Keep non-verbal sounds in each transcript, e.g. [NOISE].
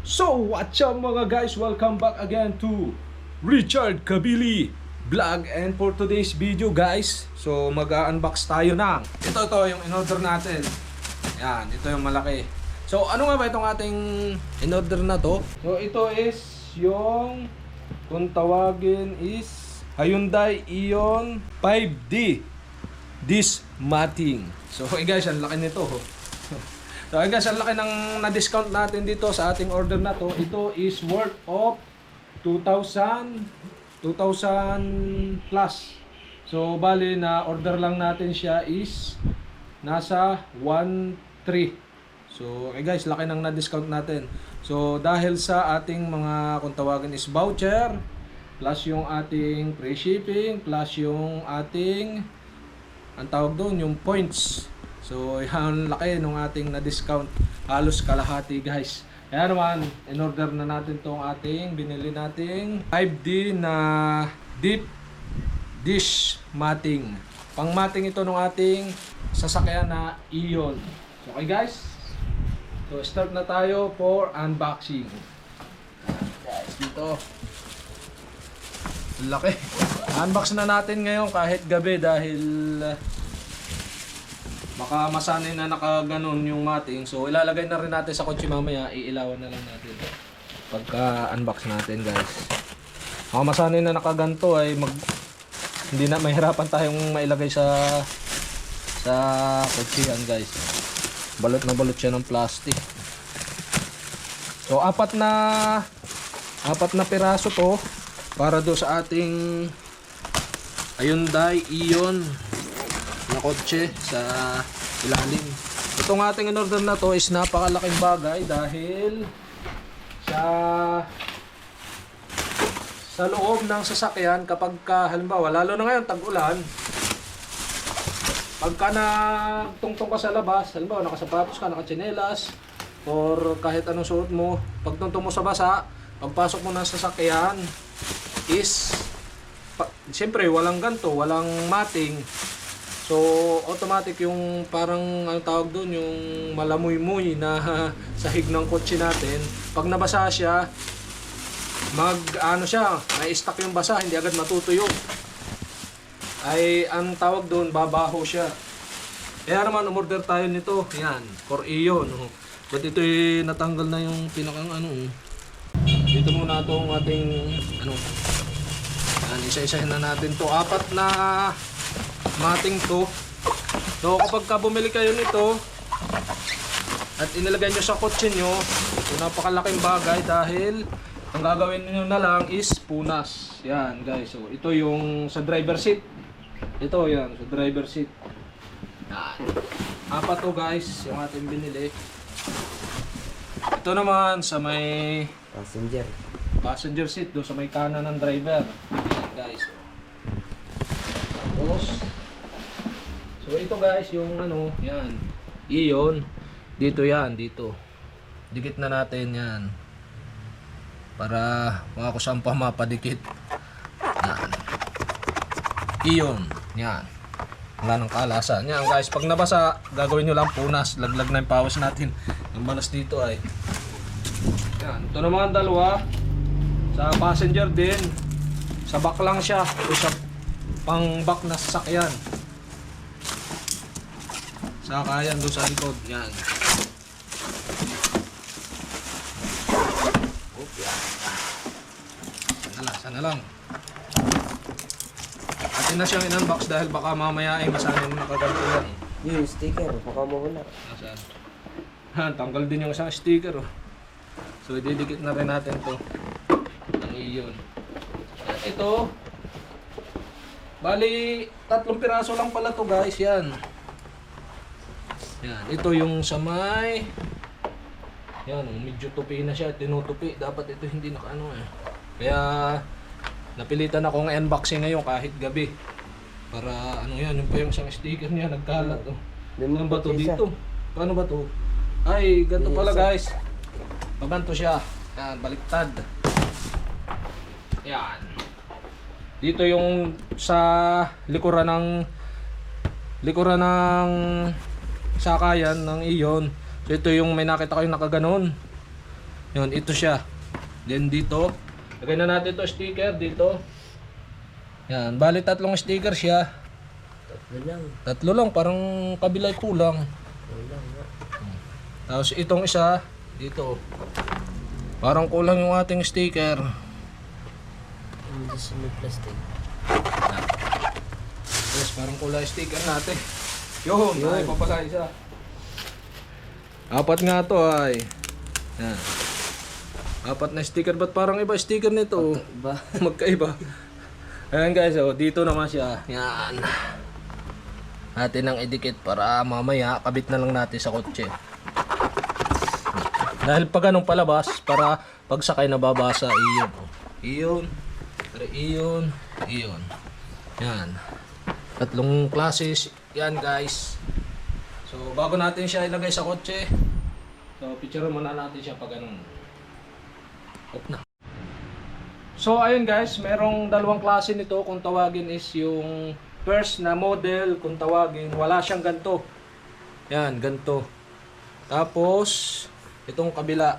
So, what's up mga guys? Welcome back again to Richard Kabili Vlog And for today's video guys, so mag-unbox tayo ng Ito to yung in-order natin Yan, ito yung malaki So, ano nga ba itong ating in-order na to? So, ito is yung kung tawagin is Hyundai Ion 5D This matting So, hey [LAUGHS] guys, ang laki nito oh. So ayun guys, ang laki ng na-discount natin dito sa ating order na to. Ito is worth of 2,000 2,000 plus. So bali na order lang natin siya is nasa 1,3. So okay guys, laki ng na-discount natin. So dahil sa ating mga kung tawagin is voucher plus yung ating free shipping plus yung ating ang tawag doon yung points So, [LAUGHS] yan laki nung ating na-discount. Halos kalahati, guys. Kaya naman, in-order na natin tong ating binili nating 5D na deep dish matting. Pang matting ito nung ating sasakyan na Ion. So, okay guys. So, start na tayo for unboxing. Guys, dito. Laki. Unbox na natin ngayon kahit gabi dahil uh, Baka masanay na nakaganon yung mating. So ilalagay na rin natin sa kotse mamaya. Iilawan na lang natin. Pagka unbox natin guys. Baka masanay na nakaganto ay mag hindi na mahirapan tayong mailagay sa sa kotse yan guys. Balot na balot siya ng plastic. So apat na apat na piraso to para do sa ating Hyundai Ion na kotse sa ilalim. Itong ating in-order na to is napakalaking bagay dahil sa sa loob ng sasakyan kapag ka, halimbawa, lalo na ngayon tag-ulan, pagka nagtungtong ka sa labas, halimbawa nakasapatos ka, nakatsinelas, or kahit anong suot mo, pagtungtong mo sa basa, pagpasok mo ng sasakyan, is, pa, siyempre walang ganto, walang mating, So, automatic yung parang ang tawag doon, yung malamoy-moy na [LAUGHS] sahig ng kotse natin. Pag nabasa siya, mag ano siya, may stuck yung basa, hindi agad matutuyo. Ay ang tawag doon, babaho siya. Kaya naman umorder tayo nito. Yan, for iyon. No? But ito eh, natanggal na yung pinakang ano. oh. Dito muna itong ating ano. Yan, isa-isahin na natin to. Apat na mating to. So kapag ka bumili kayo nito at inilagay nyo sa kotse nyo, ito napakalaking bagay dahil ang gagawin nyo na lang is punas. Yan guys. So ito yung sa driver seat. Ito yan, sa driver seat. Yan. Apat to guys, yung ating binili. Ito naman sa may Passenger. passenger seat do sa may kanan ng driver. Yan guys. Tapos So ito guys yung ano, yan. Iyon. Dito yan, dito. Dikit na natin yan. Para mga kung saan pa mapadikit. Yan. Iyon. Yan. Wala ng kalasan. Yan guys, pag nabasa, gagawin nyo lang punas. Laglag na yung pawas natin. Yung balas dito ay. Yan. Ito naman ang dalawa. Sa passenger din. Sa back lang siya. Ito sa pang back na sasakyan. Saka yan doon sa likod. Yan. Sana lang, sana lang. Atin na siyang in-unbox dahil baka mamaya ay masanay na nakaganto yan. Yung sticker, baka mawala. Nasaan? Ha, tanggal din yung isang sticker oh. So ididikit na rin natin to. Ang iyon. Ito. Bali, tatlong piraso lang pala to guys, yan. Yan, ito yung sa may Yan, medyo tupi na siya, tinutupi. Dapat ito hindi nakaano eh. Kaya napilitan akong unboxing ngayon kahit gabi. Para ano yan, yung pa yung isang sticker niya nagkalat oh. Ano ba to dito? Paano ba to? Ay, ganito pala guys. Paganto siya. Yan, baliktad. Yan. Dito yung sa likuran ng likuran ng sakayan ng iyon. So ito yung may nakita kayong nakaganon. Yun, ito siya. Then dito, lagay na natin ito sticker dito. Yan, bali tatlong sticker siya. Tatlo lang. Tatlo lang, parang kabilay kulang. Wala nga. Tapos itong isa, dito. Parang kulang yung ating sticker. Hindi may plastic. Yes, parang kulay sticker natin. Yun, Yun. ay pa pala isa. Apat nga to ay. Yan. Apat na sticker, ba't parang iba sticker nito? Ba? [LAUGHS] Magkaiba. Ayan guys, oh, dito naman siya. Yan. Atin ang idikit para mamaya kabit na lang natin sa kotse. Dahil pag anong palabas, para pag sakay nababasa, iyon. oh. Iyon. Pero iyon. Iyon. Yan. Tatlong classes. Yan guys. So bago natin siya ilagay sa kotse, so picture muna natin siya pag anong off na. So ayun guys, merong dalawang klase nito kung tawagin is yung first na model kung tawagin, wala siyang ganto. Yan, ganto. Tapos itong kabila.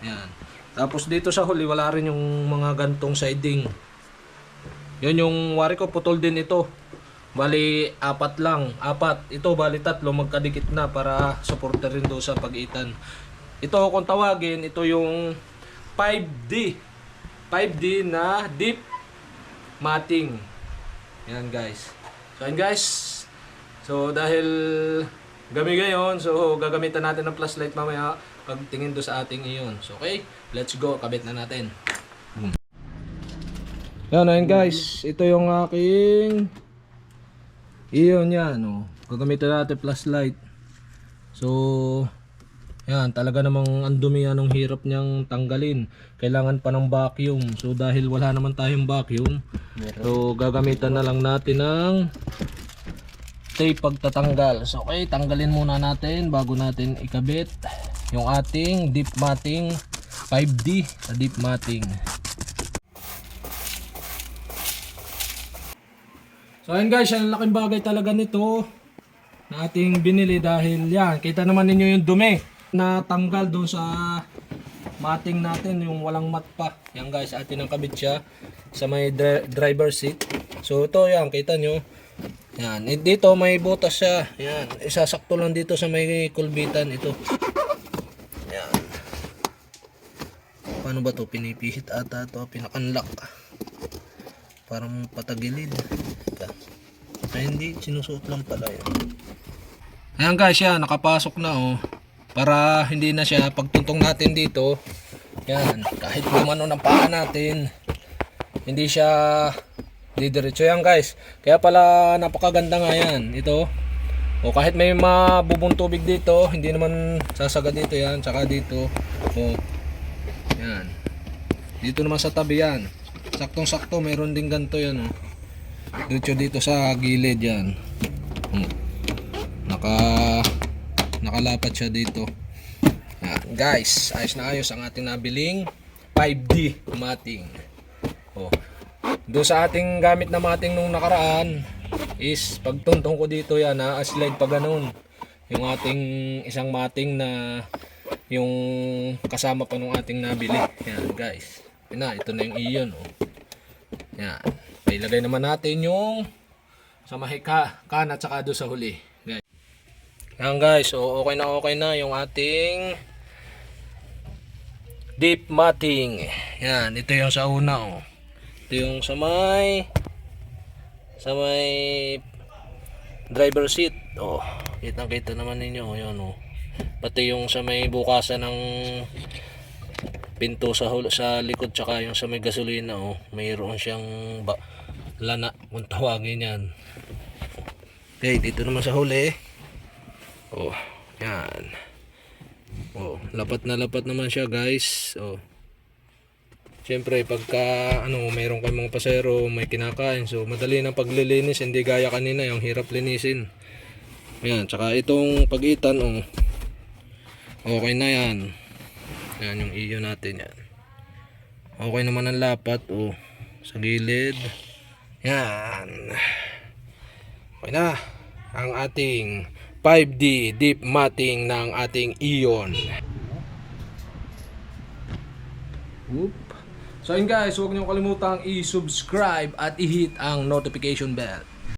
Yan. Tapos dito sa huli wala rin yung mga gantong siding. Yun yung wari ko putol din ito. Bali apat lang, apat. Ito bali tatlo magkadikit na para suporta rin do sa pagitan. Ito kung tawagin, ito yung 5D. 5D na deep matting. Yan guys. So yan guys. So dahil gabi ngayon, so gagamitan natin ng flashlight mamaya pagtingin do sa ating iyon. So okay, let's go. Kabit na natin. Yan, ayun guys. Ito yung aking iyon yan. Oh. Gagamitan natin flashlight. So, yan, talaga namang ang dumi yan, ang hirap niyang tanggalin. Kailangan pa ng vacuum. So dahil wala naman tayong vacuum, so gagamitan na lang natin ng tape pagtatanggal. So okay, tanggalin muna natin bago natin ikabit yung ating deep matting 5D sa deep matting. So ayun guys, ang laking bagay talaga nito na ating binili dahil yan, kita naman ninyo yung dumi na tanggal doon sa mating natin, yung walang mat pa. Yan guys, atin ang kabit siya sa may dri- driver seat. So ito yan, kita nyo. Yan, dito may butas siya. Yan, isasakto lang dito sa may kulbitan ito. Yan. Paano ba to Pinipihit ata to, pinakanlock. Parang patagilid. Ika. Ay hindi, sinusuot lang pala yun. Ayan guys, yan, nakapasok na oh. Para hindi na siya, pagtuntong natin dito, yan, kahit gumano ng paa natin, hindi siya didiretso yan guys. Kaya pala napakaganda nga yan, ito. O kahit may mabubong tubig dito, hindi naman sasaga dito yan, tsaka dito. O, yan. Dito naman sa tabi yan. Saktong sakto, mayroon din ganito yan oh. Diretso dito sa gilid yan. Hmm. Naka nakalapat siya dito. Guys, ayos na ayos ang ating nabiling 5D mating. Oh. Doon sa ating gamit na mating nung nakaraan is pagtuntong ko dito yan ha, slide pa ganun. Yung ating isang mating na yung kasama pa nung ating nabili. Yan guys. Na, ito na yung iyon. Oh. Yan. Ilagay naman natin yung sa mahika, kan at saka doon sa huli. Guys. Yan guys, so okay na okay na yung ating deep matting. Yan, ito yung sa una oh. Ito yung sa may sa may driver seat. Oh, kitang-kita naman ninyo, oh, yun oh. Pati yung sa may bukasan ng pinto sa hul- sa likod tsaka yung sa may gasolina oh, mayroon siyang ba- lana kung tawagin yan. Okay, dito naman sa huli. Oh, yan. Oh, lapat na lapat naman siya, guys. Oh. Siyempre, pagka ano, mayroon kayong mga pasero, may kinakain, so madali na paglilinis, hindi gaya kanina, yung hirap linisin. Ayan, tsaka itong pagitan, oh. Okay na yan. Yan yung iyo natin yan. Okay naman ang lapat, oh. Sa gilid. Yan. Okay na. Ang ating 5D deep matting ng ating iyon. Whoop. So yun guys, huwag niyo kalimutang i-subscribe at i-hit ang notification bell.